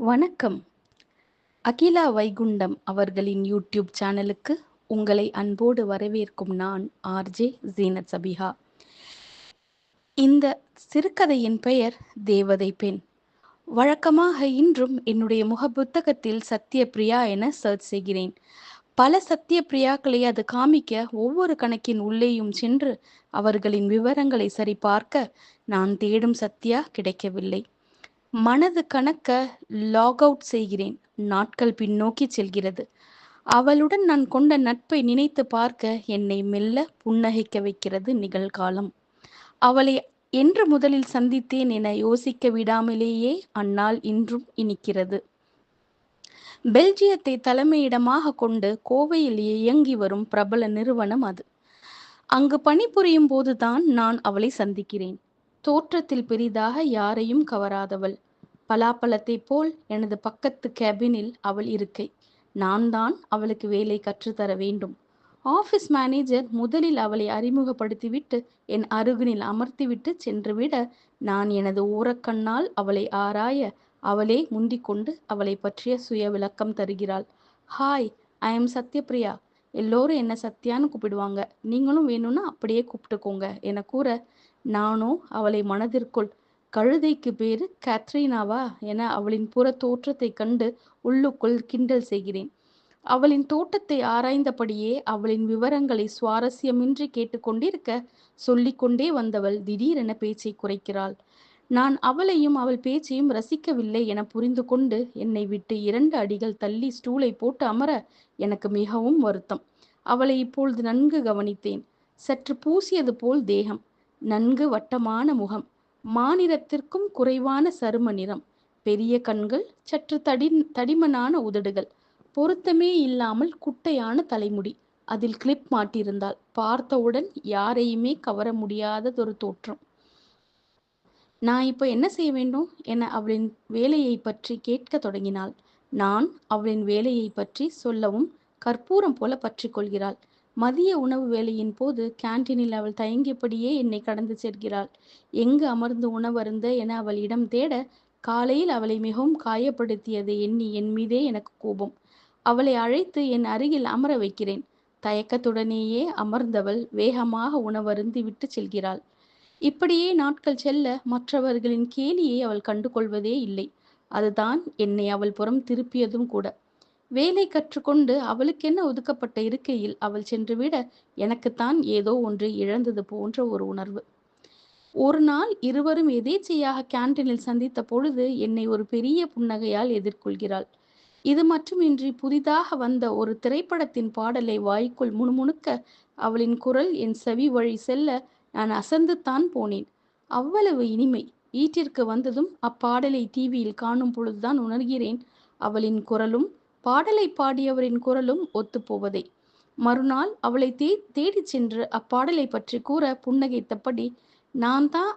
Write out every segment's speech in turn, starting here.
வணக்கம். அகிலா வைகுண்டம் அவர்களின் யூடியூப் சேனலுக்கு உங்களை அன்போடு வரவேற்கும் நான் ஆர்ஜே ஜீனத் சபிஹா. இந்த சிறுகதையின் பெயர் தேவதை பெண். வழக்கமாக இன்றும் என்னுடைய முக புத்தகத்தில் சத்யபிரியா என சர்ச் செய்கிறேன். பல சத்யபிரியாக்களை அது காமிக்க ஒவ்வொரு கணக்கின் உள்ளேயும் சென்று அவர்களின் விவரங்களை சரிபார்க்க நான் தேடும் சத்யா கிடைக்கவில்லை. மனது கணக்க லாக் அவுட் செய்கிறேன். நாட்கள் பின்னோக்கி செல்கிறது. அவளுடன் நான் கொண்ட நட்பை நினைத்து பார்க்க என்னை மெல்ல புன்னகைக்க வைக்கிறது நிகழ்காலம். அவளை என்று முதலில் சந்தித்தேன் என யோசிக்க விடாமலேயே அந்நாள் இன்றும் இனிக்கிறது. பெல்ஜியத்தை தலைமையிடமாக கொண்டு கோவையில் இயங்கி வரும் பிரபல நிறுவனம் அது. அங்கு பணிபுரியும் போதுதான் நான் அவளை சந்திக்கிறேன். தோற்றத்தில் பெரிதாக யாரையும் கவராதவள். பலாப்பழத்தைப் போல் எனது பக்கத்து கேபினில் அவள் இருக்கை. நான் தான் அவளுக்கு வேலை கற்றுத்தர வேண்டும். ஆஃபீஸ் மேனேஜர் முதலில் அவளை அறிமுகப்படுத்திவிட்டு என் அருகினில் அமர்த்திவிட்டு சென்றுவிட நான் எனது ஊரக்கண்ணால் அவளை ஆராய அவளே முந்திக்கொண்டு அவளை பற்றிய சுய விளக்கம் தருகிறாள். Hi I am Sathyapriya. எல்லோரும் என்ன சத்யான்னு கூப்பிடுவாங்க. நீங்களும் வேணும்னா அப்படியே கூப்பிட்டுக்கோங்க என கூற நானோ அவளை மனதிற்குள் கழுதைக்கு பேரு கேத்ரீனாவா? என அவளின் புற தோற்றத்தை கண்டு உள்ளுக்குள் கிண்டல் செய்கிறேன். அவளின் தோட்டத்தை ஆராய்ந்தபடியே அவளின் விவரங்களை சுவாரஸ்யமின்றி கேட்டுக்கொண்டிருக்க சொல்லிக்கொண்டே வந்தவள் திடீரென பேச்சை குறைக்கிறாள். நான் அவளையும் அவள் பேச்சையும் ரசிக்கவில்லை என புரிந்து கொண்டு என்னை விட்டு இரண்டு அடிகள் தள்ளி ஸ்டூலை போட்டு அமர எனக்கு மிகவும் வருத்தம். அவளை இப்பொழுது நன்கு கவனித்தேன். சற்று பூசியது போல் தேகம். நன்கு வட்டமான முகம் மாநிலத்திற்கும் குறைவான சரும நிறம் பெரிய கண்கள் சற்று தடி தடிமனான உதடுகள் பொருத்தமே இல்லாமல் குட்டையான தலைமுடி. அதில் கிளிப் மாட்டியிருந்தால் பார்த்தவுடன் யாரையுமே கவர முடியாததொரு தோற்றம். நான் இப்போ என்ன செய்ய வேண்டும்? என அவளின் வேலையை பற்றி கேட்க தொடங்கினாள். நான் அவளின் வேலையை பற்றி சொல்லவும் கற்பூரம் போல பற்றி கொள்கிறாள். மதிய உணவு வேலையின் போது கேன்டீனில் அவள் தயங்கியபடியே என்னை கடந்து செல்கிறாள். எங்கு அமர்ந்து உணவருந்த என அவள் இடம் தேட காலையில் அவளை மிகவும் காயப்படுத்தியதை எண்ணி என் மீதே எனக்கு கோபம். அவளை அழைத்து என் அருகில் அமர வைக்கிறேன். தயக்கத்துடனேயே அமர்ந்தவள் வேகமாக உணவருந்து விட்டு செல்கிறாள். இப்படியே நாட்கள் செல்ல மற்றவர்களின் கேலியை அவள் கண்டுகொள்வதே இல்லை. அதுதான் என்னை அவள் புறம் திருப்பியதும் கூட. வேலை கற்றுக்கொண்டு அவளுக்கென்ன ஒதுக்கப்பட்ட இருக்கையில் அவள் சென்றுவிட எனக்குத்தான் ஏதோ ஒன்று இழந்தது போன்ற ஒரு உணர்வு. ஒரு நாள் இருவரும் எதேச்சையாக கேன்டீனில் சந்தித்த பொழுது என்னை ஒரு பெரிய புன்னகையால் எதிர்கொள்கிறாள். இது மட்டுமின்றி புதிதாக வந்த ஒரு திரைப்படத்தின் பாடலை வாய்க்குள் முணுமுணுக்க அவளின் குரல் என் செவி வழி செல்ல நான் அசந்துத்தான் போனேன். அவ்வளவு இனிமை. வீட்டிற்கு வந்ததும் அப்பாடலை டிவியில் காணும் பொழுதுதான் உணர்கிறேன். அவளின் குரலும் பாடலை பாடியவரின் குரலும் ஒத்துப்போவதே. மறுநாள் அவளை தே தேடிச் சென்று அப்பாடலை பற்றி கூற புன்னகைத்தபடி நான் தான்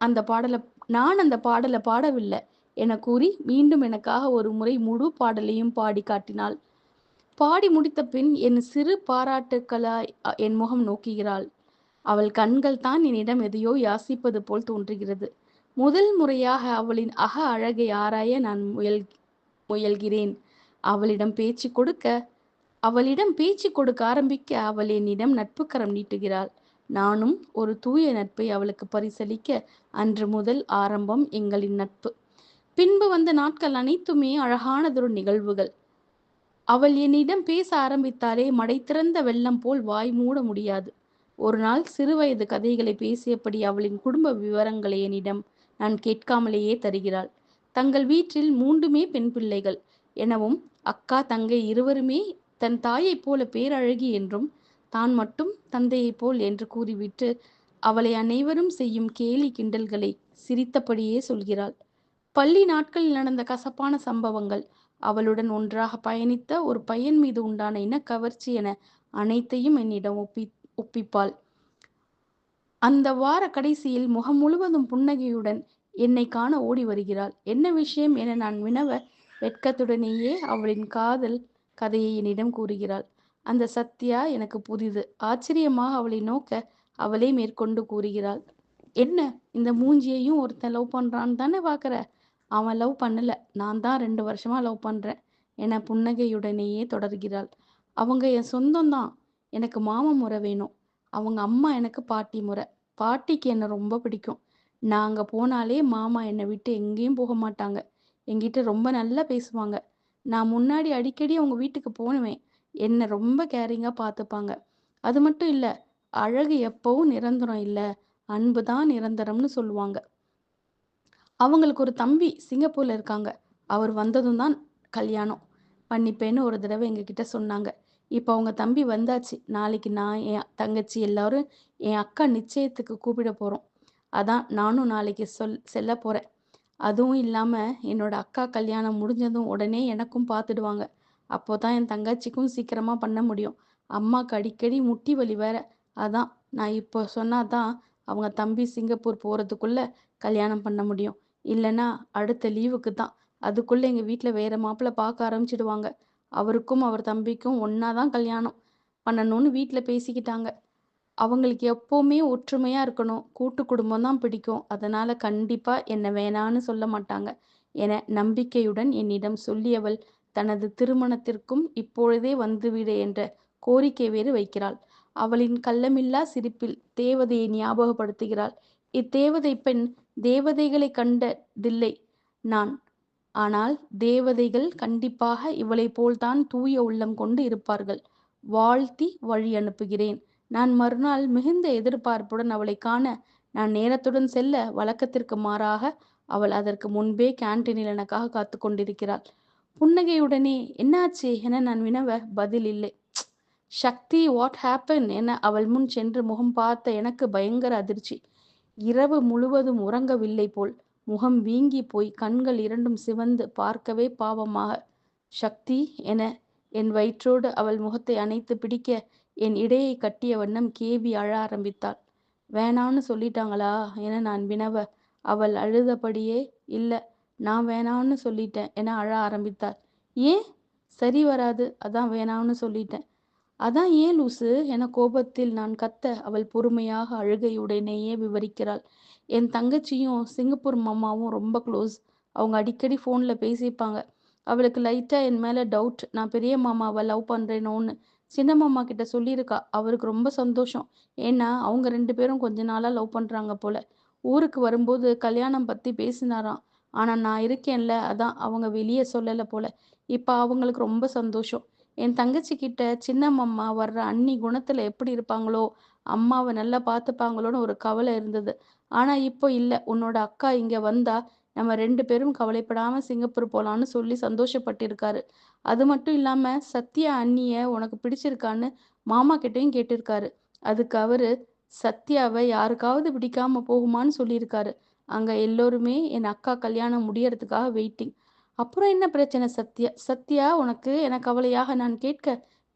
அந்த பாடலை நான் அந்த பாடலை பாடவில்லை என கூறி மீண்டும் எனக்காக ஒரு முறை முழு பாடலையும் பாடி காட்டினாள். பாடி முடித்த பின் என் சிறு பாராட்டுக்களாய் என் முகம் நோக்குகிறாள். அவள் கண்கள் தான் என்னிடம் எதையோ யாசிப்பது போல் தோன்றுகிறது. முதல் முறையாக அவளின் அக அழகை ஆராய நான் முயல் முயல்கிறேன். அவளிடம் பேச்சு கொடுக்க அவளிடம் பேச்சு கொடுக்க ஆரம்பிக்க அவள் என்னிடம் நட்பு கரம் நீட்டுகிறாள். நானும் ஒரு தூய நட்பை அவளுக்கு பரிசளிக்க அன்று முதல் ஆரம்பம் எங்களின் நட்பு. பின்பு வந்த நாட்கள் அனைத்துமே அழகானதொரு நிகழ்வுகள். அவள் என்னிடம் பேச ஆரம்பித்தாலே மடை திறந்த வெள்ளம் போல் வாய் மூட முடியாது. ஒரு நாள் சிறுவயது கதைகளை பேசியபடி அவளின் குடும்ப விவரங்களை என்னிடம் நான் கேட்காமலேயே தருகிறாள். தங்கள் வீட்டில் மூன்றுமே பெண் பிள்ளைகள். எனவும் அக்கா தங்கை இருவருமே தன் தாயைப் போல பேரழகி என்றும் தான் மட்டும் தந்தையைப் போல் என்று கூறிவிட்டு அவளை அனைவரும் செய்யும் கேலி கிண்டல்களை சிரித்தபடியே சொல்கிறாள். பள்ளி நாட்களில் நடந்த கசப்பான சம்பவங்கள் அவளுடன் ஒன்றாக பயணித்த ஒரு பையன் மீது உண்டான இன கவர்ச்சி என அனைத்தையும் என்னிடம் ஒப்பி ஒப்பிப்பாள். அந்த வார கடைசியில் முகம் முழுவதும் புன்னகையுடன் என்னை காண ஓடி வருகிறாள். என்ன விஷயம் என நான் வினவ வெட்கத்துடனேயே அவளின் காதல் கதையை என்னிடம் கூறுகிறாள். அந்த சத்யா எனக்கு புதிது. ஆச்சரியமாக அவளை நோக்க அவளே மேற்கொண்டு கூறுகிறாள். என்ன? இந்த மூஞ்சியையும் ஒருத்தன் லவ் பண்றான்னு தானே பாக்குற? அவன் லவ் பண்ணல. நான் தான் ரெண்டு வருஷமா லவ் பண்றேன் என புன்னகையுடனேயே தொடர்கிறாள். அவங்க என் சொந்தம் தான். எனக்கு மாமா முறை வேணும். அவங்க அம்மா எனக்கு பாட்டி முறை. பாட்டிக்கு என்னை ரொம்ப பிடிக்கும். நான் அங்கே போனாலே மாமா என்னை விட்டு எங்கேயும் போக மாட்டாங்க. என்கிட்ட ரொம்ப நல்லா பேசுவாங்க. நான் முன்னாடி அடிக்கடி அவங்க வீட்டுக்கு போனுவேன் என்னை ரொம்ப கேரிங்காக பார்த்துப்பாங்க. அது மட்டும் இல்லை அழகு எப்பவும் நிரந்தரம் இல்லை அன்பு தான் நிரந்தரம்னு சொல்லுவாங்க. அவங்களுக்கு ஒரு தம்பி சிங்கப்பூர்ல இருக்காங்க. அவர் வந்ததும் தான் கல்யாணம். பண்ணிப்பேன்னு ஒரு தடவை எங்ககிட்ட சொன்னாங்க. இப்போ அவங்க தம்பி வந்தாச்சு. நாளைக்கு நான் என் தங்கச்சி எல்லாரும் என் அக்கா நிச்சயத்துக்கு கூப்பிட போகிறோம் அதான் நானும் நாளைக்கு சொல் செல்ல போகிறேன் அதுவும் இல்லாமல் என்னோட அக்கா கல்யாணம் முடிஞ்சதும் உடனே எனக்கும் பார்த்துடுவாங்க அப்போ தான் என் தங்கச்சிக்கும் சீக்கிரமாக பண்ண முடியும். அம்மாவுக்கு அடிக்கடி முட்டி வலி வேற. அதான் நான் இப்போ சொன்னாதான் அவங்க தம்பி சிங்கப்பூர் போகிறதுக்குள்ளே கல்யாணம் பண்ண முடியும். இல்லைன்னா அடுத்த லீவுக்கு தான். அதுக்குள்ளே எங்கள் வீட்டில் வேற மாப்பிள்ளை பார்க்க ஆரம்பிச்சிடுவாங்க. அவருக்கும் அவர் தம்பிக்கும் ஒன்றா தான் கல்யாணம் பண்ணணும்னு வீட்டில் பேசிக்கிட்டாங்க. அவங்களுக்கு எப்போவுமே ஒற்றுமையாக இருக்கணும். கூட்டு குடும்பம் தான் பிடிக்கும். அதனால் கண்டிப்பாக என்னை வேணான்னு சொல்ல மாட்டாங்க. என நம்பிக்கையுடன் என்னிடம் சொல்லியவள் தனது திருமணத்திற்கும் இப்பொழுதே வந்துவிடு என்ற கோரிக்கை வேறு வைக்கிறாள். அவளின் கள்ளமில்லா சிரிப்பில் தேவதையை ஞாபகப்படுத்துகிறாள். இத்தேவதை பெண் தேவதைகளை கண்டதில்லை நான். ஆனால் தேவதைகள் கண்டிப்பாக இவளைப் போல்தான் தூய உள்ளம் கொண்டு இருப்பார்கள். வாழ்த்தி வழி அனுப்புகிறேன். நான் மறுநாள் மிகுந்த எதிர்பார்ப்புடன் அவளை காண நான் நேரத்துடன் செல்ல வழக்கத்திற்கு மாறாக அவள் அதற்கு முன்பே கேன்டீனில் எனக்காக காத்து கொண்டிருக்கிறாள். புன்னகையுடனே என்னாச்சு என நான் வினவ பதில் இல்லை. சக்தி வாட் ஹேப்பன் என அவள் முன் சென்று முகம் பார்த்த எனக்கு பயங்கர அதிர்ச்சி. இரவு முழுவதும் உறங்கவில்லை போல் முகம் வீங்கி போய் கண்கள் இரண்டும் சிவந்து பார்க்கவே பாவமாக. சக்தி என என் வயிற்றோடு அவள் முகத்தை அணைத்து பிடிக்க என் இடையை கட்டிய வண்ணம் கேவி அழ ஆரம்பித்தாள். வேணான்னு சொல்லிட்டாங்களா? என நான் வினவ. அவள் அழுதபடியே இல்லை நான் வேணான்னு சொல்லிட்டேன் என அழ ஆரம்பித்தாள். ஏன்? சரி வராது. அதான் வேணான்னு சொல்லிட்டேன். அதான் ஏன் லூசு என கோபத்தில் நான் கத்த அவள் பொறுமையாக அழுகையுடனேயே விவரிக்கிறாள். என் தங்கச்சியும் சிங்கப்பூர் மாமாவும் ரொம்ப க்ளோஸ். அவங்க அடிக்கடி ஃபோனில் பேசிப்பாங்க. அவளுக்கு லைட்டாக என் மேலே டவுட். நான் பெரிய மாமாவை லவ் பண்ணுறேனோன்னு சின்னம்மா கிட்ட சொல்லியிருக்கா. அவருக்கு ரொம்ப சந்தோஷம். ஏன்னா அவங்க ரெண்டு பேரும் கொஞ்ச நாளாக லவ் பண்ணுறாங்க போல. ஊருக்கு வரும்போது கல்யாணம் பற்றி பேசினாராம். ஆனால் நான் இருக்கேன்ல அதான் அவங்க வெளியே சொல்லலை போல. இப்போ அவங்களுக்கு ரொம்ப சந்தோஷம். என் தங்கச்சி கிட்ட சின்ன வர்ற அண்ணி குணத்தில் எப்படி இருப்பாங்களோ அம்மாவை நல்லா பார்த்துப்பாங்களோன்னு ஒரு கவலை இருந்தது. ஆனால் இப்போ இல்லை. உன்னோட அக்கா இங்கே வந்தா நம்ம ரெண்டு பேரும் கவலைப்படாமல் சிங்கப்பூர் போகலான்னு சொல்லி சந்தோஷப்பட்டிருக்காரு. அது மட்டும் இல்லாமல் சத்யா அண்ணியை உனக்கு பிடிச்சிருக்கான்னு மாமா கிட்டேயும் கேட்டிருக்காரு. அதுக்கு அவரு சத்யாவை யாருக்காவது பிடிக்காம போகுமான்னு சொல்லியிருக்காரு. அங்கே எல்லோருமே என் அக்கா கல்யாணம் முடியறதுக்காக வெயிட்டிங் அப்புறம் என்ன பிரச்சனை சத்யா? சத்யா உனக்கு என கவலையாக நான் கேட்க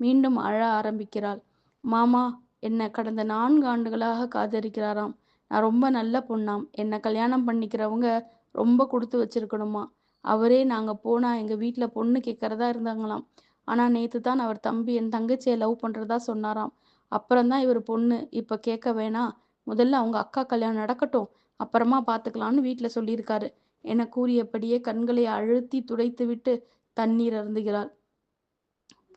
மீண்டும் அழ ஆரம்பிக்கிறாள். மாமா என்னை கடந்த நான்கு ஆண்டுகளாக காதலிக்கிறாராம். நான் ரொம்ப நல்ல பொண்ணாம். என்னை கல்யாணம் பண்ணிக்கிறவங்க ரொம்ப கொடுத்து வச்சிருக்கணுமா? அவரே நாங்கள் போனால் எங்கள் வீட்டில் பொண்ணு கேட்கறதா இருந்தாங்களாம். ஆனால் நேற்று தான் அவர் தம்பி என் தங்கச்சியை லவ் பண்ணுறதா சொன்னாராம். அப்புறம்தான் இவர் பொண்ணு. இப்போ கேட்க வேணாம். முதல்ல அவங்க அக்கா கல்யாணம் நடக்கட்டும். அப்புறமா பார்த்துக்கலான்னு வீட்டில் சொல்லியிருக்காரு. என கூறியபடியே கண்களை அழுத்தி துடைத்து விட்டு தண்ணீர் அருந்துகிறாள்.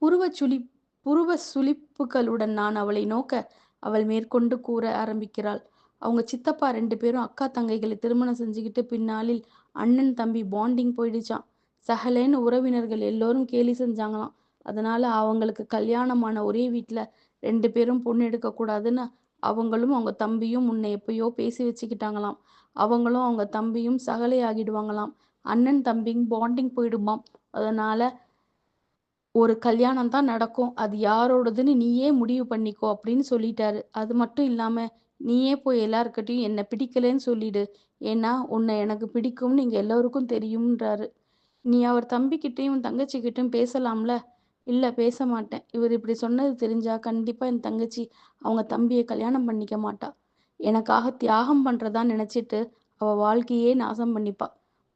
புருவ சுழி புருவ சுளிப்புகளுடன் நான் அவளை நோக்க அவள் மேற்கொண்டு கூற ஆரம்பிக்கிறாள். அவங்க சித்தப்பா ரெண்டு பேரும் அக்கா தங்கைகளை திருமணம் செஞ்சுக்கிட்டு பின்னாளில் அண்ணன் தம்பி பாண்டிங் போயிடுச்சான் சகலேன்னு உறவினர்கள் எல்லோரும் கேலி செஞ்சாங்களாம். அதனால அவங்களுக்கு கல்யாணமான ஒரே வீட்டில் ரெண்டு பேரும் பொண்ணு எடுக்கக்கூடாதுன்னு அவங்களும் அவங்க தம்பியும் முன்ன எப்பயோ பேசி வச்சுக்கிட்டாங்களாம். அவங்களும் அவங்க தம்பியும் சகலை ஆகிடுவாங்களாம். அண்ணன் தம்பியும் பாண்டிங் போயிடுமாம். அதனால ஒரு கல்யாணம் தான் நடக்கும். அது யாரோடதுன்னு நீயே முடிவு பண்ணிக்கோ அப்படின்னு சொல்லிட்டாரு. அது மட்டும் இல்லாம நீயே போய் எல்லாருக்கிட்டையும் என்னை பிடிக்கலன்னு சொல்லிடு. ஏன்னா உன்னை எனக்கு பிடிக்கும்னு இங்கே எல்லோருக்கும் தெரியும்ன்றாரு. நீ அவர் தம்பிக்கிட்டையும் தங்கச்சிக்கிட்டையும் பேசலாம்ல? இல்லை பேச மாட்டேன். இவர் இப்படி சொன்னது தெரிஞ்சா கண்டிப்பாக என் தங்கச்சி அவங்க தம்பியை கல்யாணம் பண்ணிக்க மாட்டா. எனக்காக தியாகம் பண்ணுறதா நினச்சிட்டு அவள் வாழ்க்கையே நாசம் பண்ணிப்பா.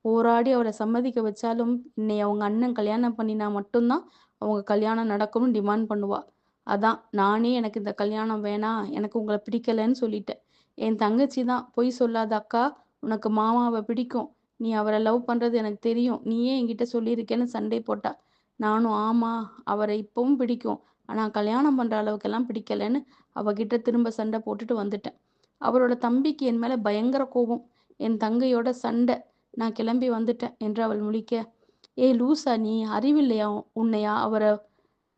போராடி அவளை சம்மதிக்க வச்சாலும் இன்னை அவங்க அண்ணன் கல்யாணம் பண்ணினா மட்டும்தான் அவங்க கல்யாணம் நடக்கும்னு டிமாண்ட் பண்ணுவாள் அதான் நானே எனக்கு இந்த கல்யாணம் வேணாம் எனக்கு உங்களை பிடிக்கலன்னு சொல்லிட்டேன். என் தங்கச்சி தான் பொய் சொல்லாத அக்கா உனக்கு மாமாவை பிடிக்கும். நீ அவரை லவ் பண்றது எனக்கு தெரியும். நீயே என்கிட்ட சொல்லியிருக்கேன்னு சண்டை போட்டா. நானும் ஆமா அவரை இப்பவும் பிடிக்கும். ஆனால் கல்யாணம் பண்ணுற அளவுக்கெல்லாம் பிடிக்கலன்னு அவகிட்ட திரும்ப சண்டை போட்டுட்டு வந்துட்டேன். அவரோட தம்பிக்கு என் மேலே பயங்கர கோபம். என் தங்கையோட சண்டை. நான் கிளம்பி வந்துட்டேன் என்று அவள் முழிக்க. ஏய் லூசா நீ அறிவில்லையா உன்னையா? அவரை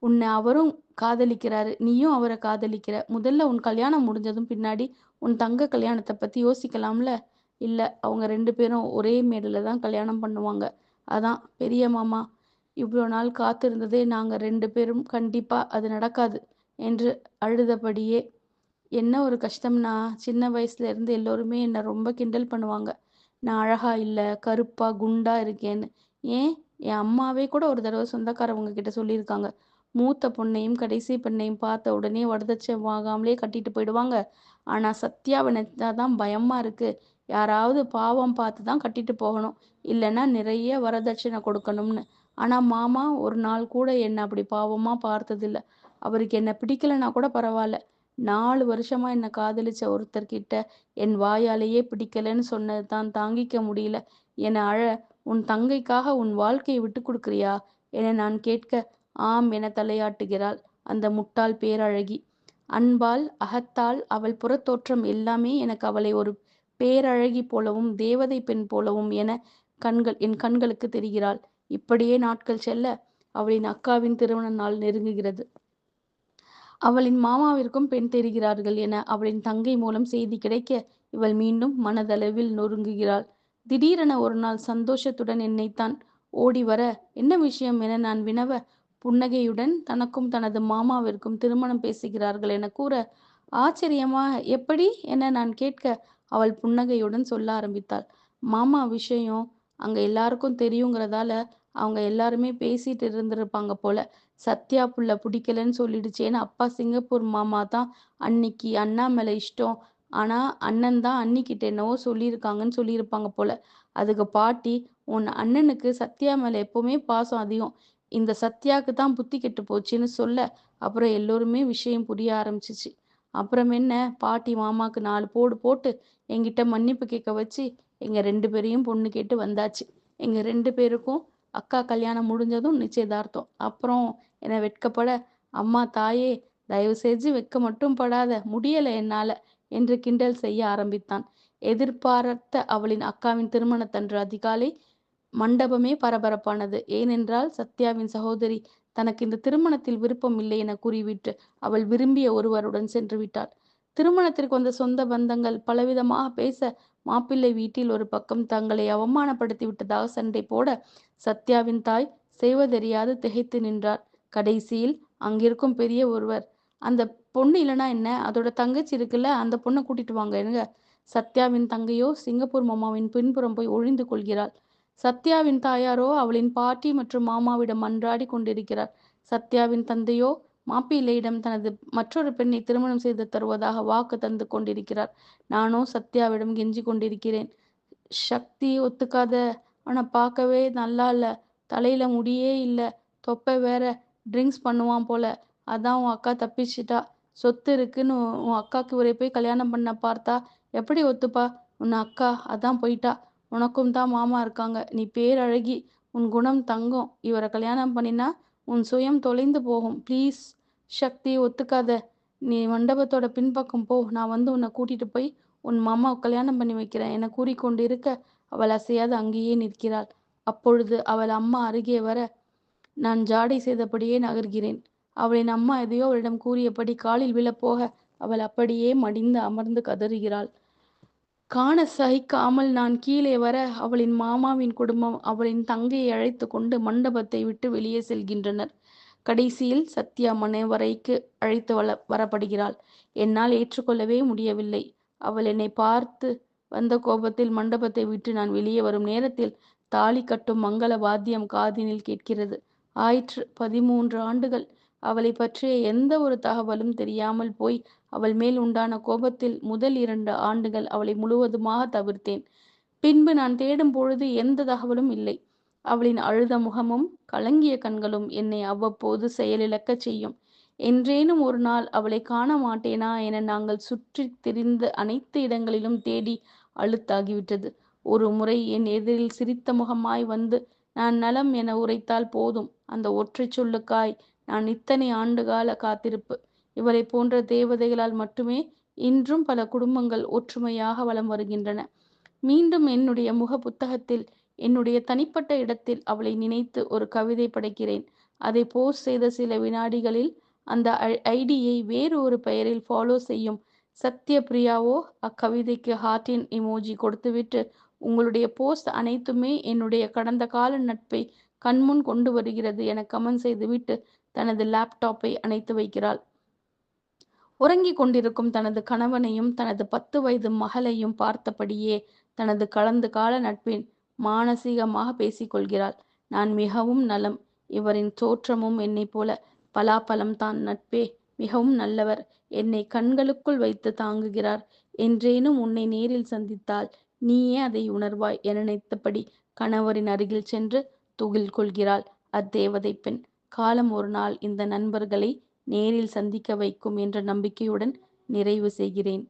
உன்னை அவரும் காதலிக்கிறாரு. நீயும் அவரை காதலிக்கிற. முதல்ல உன் கல்யாணம் முடிஞ்சதும் பின்னாடி உன் தங்க கல்யாணத்தை பத்தி யோசிக்கலாம்ல? இல்ல அவங்க ரெண்டு பேரும் ஒரே மேடையில தான் கல்யாணம் பண்ணுவாங்க. அதான் பெரிய மாமா இவ்வளோ நாள் காத்திருந்ததே நாங்க ரெண்டு பேரும். கண்டிப்பா அது நடக்காது என்று அழுதபடியே என்ன ஒரு கஷ்டம்னா சின்ன வயசுல இருந்து எல்லோருமே என்னை ரொம்ப கிண்டல் பண்ணுவாங்க. நான் அழகா இல்லை கருப்பா குண்டா இருக்கேன்னு. ஏன்? என் அம்மாவே கூட ஒரு தடவை சொந்தக்காரவங்க கிட்ட சொல்லியிருக்காங்க. மூத்த பொண்ணையும் கடைசி பெண்ணையும் பார்த்த உடனே வரதட்சணை வாங்காமலே கட்டிட்டு போயிடுவாங்க. ஆனா சத்யாவை நினைச்சாதான் பயமா இருக்கு. யாராவது பாவம் பார்த்து தான் கட்டிட்டு போகணும். இல்லைன்னா நிறைய வரதட்சணை கொடுக்கணும்னு. ஆனா மாமா ஒரு நாள் கூட என்னை அப்படி பாவமா பார்த்ததில்ல. அவருக்கு என்ன பிடிக்கலன்னா கூட பரவாயில்ல. நாலு வருஷமா என்னை காதலிச்ச ஒருத்தர்கிட்ட என் வாயாலேயே பிடிக்கலன்னு சொன்னது தான் தாங்கிக்க முடியல. என்னை அழ உன் தங்கைக்காக உன் வாழ்க்கையை விட்டு கொடுக்குறியா? என நான் கேட்க ஆம் என தலையாட்டுகிறாள் அந்த முட்டாள் பேரழகி. அன்பால் அகத்தால் அவள் புறத்தோற்றம் எல்லாமே எனக்கு அவளை ஒரு பேரழகி போலவும் தேவதை பெண் போலவும் என கண்கள் என் கண்களுக்கு தெரிகிறாள். இப்படியே நாட்கள் செல்ல அவளின் அக்காவின் திருமண நாள் நெருங்குகிறது. அவளின் மாமாவிற்கும் பெண் தெரிகிறார்கள் என அவளின் தங்கை மூலம் செய்தி கிடைக்க இவள் மீண்டும் மனதளவில் நொறுங்குகிறாள். திடீரென ஒரு நாள் சந்தோஷத்துடன் என்னைத்தான் ஓடி வர என்ன விஷயம் என நான் வினவ புன்னகையுடன் தனக்கும் தனது மாமாவிற்கும் திருமணம் பேசுகிறார்கள் என கூற ஆச்சரியமா? எப்படி என நான் கேட்க அவள் புன்னகையுடன் சொல்ல ஆரம்பித்தாள். மாமா விஷயம் அங்க எல்லாருக்கும் தெரியுங்கிறதால அவங்க எல்லாருமே பேசிட்டு இருந்திருப்பாங்க போல. சத்யா புள்ள பிடிக்கலன்னு சொல்லிடுச்சேன்னு அப்பா சிங்கப்பூர் மாமா தான் அன்னைக்கு அண்ணா மேல இஷ்டம். ஆனா அண்ணன் தான் அன்னிக்கிட்ட என்னவோ சொல்லியிருக்காங்கன்னு சொல்லியிருப்பாங்க போல. அதுக்கு பாட்டி உன் அண்ணனுக்கு சத்யா மேல எப்பவுமே பாசம் அதிகம். இந்த சத்யாக்கு தான் புத்தி கெட்டு போச்சுன்னு சொல்ல அப்புறம் எல்லோருமே விஷயம் புரிய ஆரம்பிச்சிச்சு. அப்புறம் என்ன பாட்டி மாமாக்கு நாலு போடு போட்டு எங்கிட்ட மன்னிப்பு கேட்க வச்சு எங்கள் ரெண்டு பேரையும் பொண்ணு கேட்டு வந்தாச்சு. எங்கள் ரெண்டு பேருக்கும் அக்கா கல்யாணம் முடிஞ்சதும் நிச்சயதார்த்தம். அப்புறம் என்னை வெட்கப்பட அம்மா தாயே தயவு செஞ்சு வெட்க மட்டும் படாத முடியலை என்னால் என்று கிண்டல் செய்ய ஆரம்பித்தான். எதிர்பார்த்த அவளின் அக்காவின் திருமணத்தன்று அதிகாலை மண்டபமே பரபரப்பானது. ஏனென்றால் சத்யாவின் சகோதரி தனக்கு இந்த திருமணத்தில் விருப்பம் இல்லை என கூறிவிட்டு அவள் விரும்பிய ஒருவருடன் சென்று விட்டாள். திருமணத்திற்கு வந்த சொந்த பந்தங்கள் பலவிதமாக பேச மாப்பிள்ளை வீட்டில் ஒரு பக்கம் தங்களை அவமானப்படுத்தி விட்டதாக சண்டை போட சத்யாவின் தாய் செய்வதறியாது திகைத்து நின்றார் கடைசியில் அங்கிருக்கும் பெரிய ஒருவர் அந்த பொண்ணு இல்லைன்னா என்ன? அதோட தங்கச்சி இருக்குல்ல அந்த பொண்ணை கூட்டிட்டு வாங்க எனுங்க சத்யாவின் தங்கையோ சிங்கப்பூர் மாமாவின் பின்புறம் போய் ஒழிந்து கொள்கிறாள். சத்யாவின் தாயாரோ அவளின் பாட்டி மற்றும் மாமாவிடம் மன்றாடி கொண்டிருக்கிறார். சத்யாவின் தந்தையோ மாப்பிள்ளையிடம் தனது மற்றொரு பெண்ணை திருமணம் செய்து தருவதாக வாக்கு தந்து கொண்டிருக்கிறார். நானோ சத்யாவிடம் கெஞ்சி கொண்டிருக்கிறேன். சக்தி ஒத்துக்காத ஆனா பார்க்கவே நல்லா இல்ல. தலையில முடியே இல்ல. தொப்பை வேற. ட்ரிங்க்ஸ் பண்ணுவான் போல. அதான் உன் அக்கா தப்பிச்சிட்டா. சொத்து இருக்குன்னு உன் அக்காக்கு இவரை போய் கல்யாணம் பண்ண பார்த்தா எப்படி ஒத்துப்பா? உன் அக்கா அதான் போயிட்டா. உனக்கும் தான் மாமா இருக்காங்க. நீ பேரழகி உன் குணம் தங்கம். இவரை கல்யாணம் பண்ணினா உன் சுயம் தொலைந்து போகும். ப்ளீஸ் சக்தி ஒத்துக்காத. நீ மண்டபத்தோட பின்பக்கம் போ. நான் வந்து உன்னை கூட்டிட்டு போய் உன் மாமாவை கல்யாணம் பண்ணி வைக்கிறேன். என கூறிக்கொண்டு இருக்க அவள் அசையாது அங்கேயே நிற்கிறாள். அப்பொழுது அவள் அம்மா அருகே வர நான் ஜாடை செய்தபடியே நகர்கிறேன். அவளின் அம்மா எதையோ அவளிடம் கூறியபடி காலில் விழப்போக அவள் அப்படியே மடிந்து அமர்ந்து கதறுகிறாள். காண சகிக்காமல் நான் கீழே வர அவளின் மாமாவின் குடும்பம் அவளின் தங்கையை அழைத்து கொண்டு மண்டபத்தை விட்டு வெளியே செல்கின்றனர். கடைசியில் சத்யா மனைவரைக்கு அழைத்து வள வரப்படுகிறாள். என்னால் ஏற்றுக்கொள்ளவே முடியவில்லை. அவள் என்னை பார்த்து வந்த கோபத்தில் மண்டபத்தை விட்டு நான் வெளியே வரும் நேரத்தில் தாலி கட்டும் மங்கள வாத்தியம் காதினில் கேட்கிறது. ஆயிற்று பதிமூன்று ஆண்டுகள். அவளை பற்றிய எந்த ஒரு தகவலும் தெரியாமல் போய் அவள் மேல் உண்டான கோபத்தில் முதல் இரண்டு ஆண்டுகள் அவளை முழுவதுமாக தவிர்த்தேன். பின்பு நான் தேடும் பொழுது எந்த தகவலும் இல்லை. அவளின் அழுத முகமும் கலங்கிய கண்களும் என்னை அவ்வப்போது செயலிழக்கச் செய்யும். என்றேனும் ஒரு நாள் அவளை காண மாட்டேனா என நாங்கள் சுற்றி திரிந்து அனைத்து இடங்களிலும் தேடி அழுத்தாகிவிட்டது. ஒரு முறை என் எதிரில் சிரித்த முகமாய் வந்து நான் நலம் என உரைத்தால் போதும். அந்த ஒற்றை சொல்லுக்காய் நான் இத்தனை ஆண்டுகால காத்திருப்பு. இவரை போன்ற தேவதைகளால் மட்டுமே இன்றும் பல குடும்பங்கள் ஒற்றுமையாக வலம் வருகின்றன. மீண்டும் என்னுடைய முக புத்தகத்தில் என்னுடைய தனிப்பட்ட இடத்தில் அவளை நினைத்து ஒரு கவிதை படைக்கிறேன். அதை போஸ்ட் செய்த சில வினாடிகளில் அந்த ஐடியை வேறு ஒரு பெயரில் ஃபாலோ செய்யும் சத்யபிரியாவோ அக்கவிதைக்கு ஹார்டின் இமோஜி கொடுத்துவிட்டு உங்களுடைய போஸ்ட் அனைத்துமே என்னுடைய கடந்த கால நட்பை கண்முன் கொண்டு வருகிறது என கமெண்ட் செய்துவிட்டு தனது லேப்டாப்பை அணைத்து வைக்கிறாள். உறங்கிக் கொண்டிருக்கும் தனது கணவனையும் தனது பத்து வயது மகளையும் பார்த்தபடியே தனது கலந்து கால நட்பின் மானசீகமாக பேசிக்கொள்கிறாள் நான் மிகவும் நலம். இவரின் தோற்றமும் என்னைப் போல பலாப்பலம் தான். நட்பே மிகவும் நல்லவர். என்னை கண்களுக்குள் வைத்து தாங்குகிறார். என்றேனும் உன்னை நேரில் சந்தித்தால் நீயே அதை உணர்வாய் என நினைத்தபடி கணவரின் அருகில் சென்று துகில் கொள்கிறாள் அத்தேவதை பெண். காலம் ஒரு நாள் இந்த நண்பர்களை நேரில் சந்திக்க வைக்கும் என்ற நம்பிக்கையுடன் நிறைவு செய்கிறேன்.